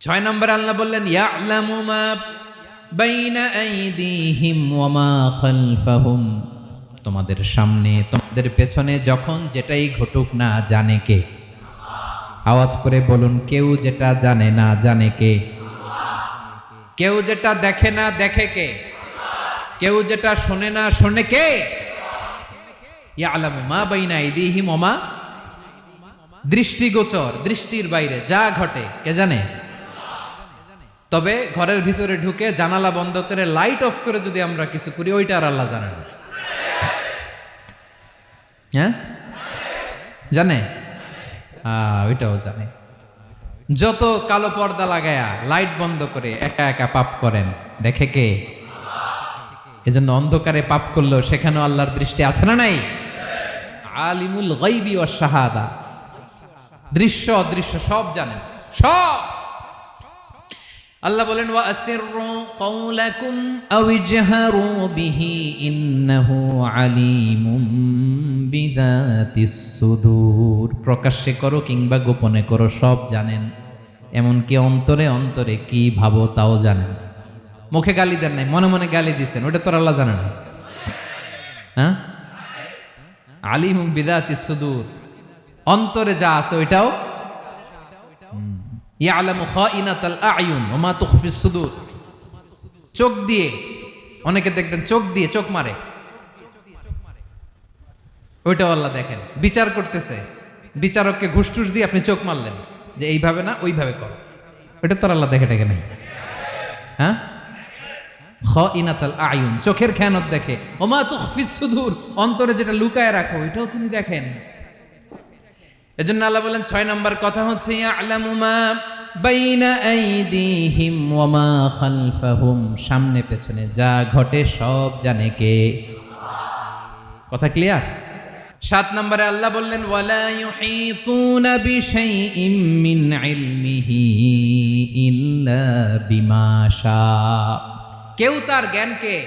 ছয় নম্বর আল্লাহ বললেন মা বাইনা খালফাহুম। তোমাদের সামনে, তোমাদের পেছনে যখন যেটাই ঘটুক না জানে কে। আওয়াজ করে বলুন, কেউ যেটা জানে না জানে কে? কেউ যেটা দেখে না দেখে কে? কেউ যেটা শোনে না শোনে কে? ইয়ালামু মা বাইনা আইদিহিম ওয়া দৃষ্টিগোচর, দৃষ্টির বাইরে যা ঘটে, কে জানে? তবে ঘরের ভিতরে ঢুকে জানালা বন্ধ করে লাইট অফ করে যদি আমরা কিছু করি, ওইটা আর আল্লাহ জানে না। হ্যাঁ? জানে? ওইটাও জানে। যত কালো পর্দা লাগায়া লাইট বন্ধ করে একা একা পাপ করেন, দেখে কে? এজন্য অন্ধকারে পাপ করল সেখানেও আল্লাহর দৃষ্টি আছে না নাই? আলিমুল গাইবি ও শাহাদা। দৃশ্য অদৃশ্য সব জানেন। সব! আল্লাহ বলেন, ওয়া আসিররু কাওলাকুম আও ইজহারু বিহি ইন্নাহু আলিমুম বিযাতিস সুদূর। প্রকাশ্যে করো কিংবা গোপনে করো, সব জানেন। এমনকি অন্তরে অন্তরে কি ভাবো তাও জানেন। মুখে গালি দেন নাই, মনে মনে গালি দিছেন, ওটা তোর আল্লাহ জানে না। হ্যাঁ? আলিমুম বিযাতিস সুদূর। অন্তরে যা আছে ওইটাও ইয়ালামু খাইনাতাল আয়ুন ওয়া মা তুখফিস সুদূর। চোখ দিয়ে, অনেকে দেখবেন চোখ দিয়ে চোখ মারে। ওইটাও আল্লাহ দেখেন। বিচার করতেছে। বিচারককে ঘুষ টুস দিয়ে আপনি চোখ মারলেন যে এইভাবে না, ওইভাবে করো। ওইটা তোর আল্লাহ দেখে দেখে নেই। হ্যাঁ? খ ইনাতাল আয়ুন, চোখের খেয়ানত দেখে। ওমা তুখফিস সুদূর, অন্তরে যেটা লুকায় রাখো এটাও তিনি দেখেন। এজন্য আল্লাহ বলেন, ছয় নম্বর কথা হচ্ছে সামনে পেছনে যা ঘটে সব জানে কে। কথা ক্লিয়ার? সাত নম্বরে আল্লাহ বললেন ইল্লা বিমা কেউ তার জ্ঞানকে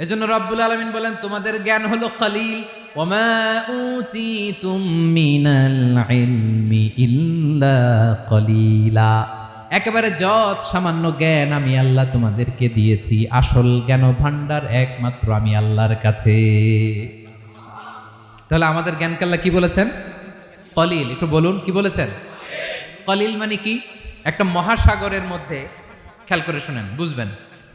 এজন্য রব্বুল আলমিন বলেন, তোমাদের জ্ঞান হলো কালিল। কলিলা। একেবারে যত সামান্য জ্ঞান আমি আল্লাহ তোমাদেরকে দিয়েছি, আসল জ্ঞান ভান্ডার একমাত্র আমি আল্লাহর কাছে। তাহলে আমাদের জ্ঞানকে আল্লাহ কি বলেছেন? কলিল। একটু বলুন, কি বলেছেন? কলিল মানে কি? একটা মহাসাগরের মধ্যে, খেয়াল করে শুনেন, বুঝবেন।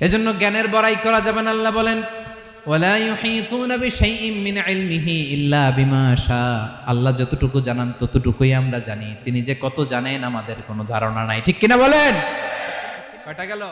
এজন্য জ্ঞানের বড়াই করা যাবে না, আল্লাহ বলেন আল্লাহ যতটুকু জানান, ততটুকুই আমরা জানি। তিনি যে কত জানেন, আমাদের কোনো ধারণা নাই। ঠিক কিনা বলেন? কটা গেল?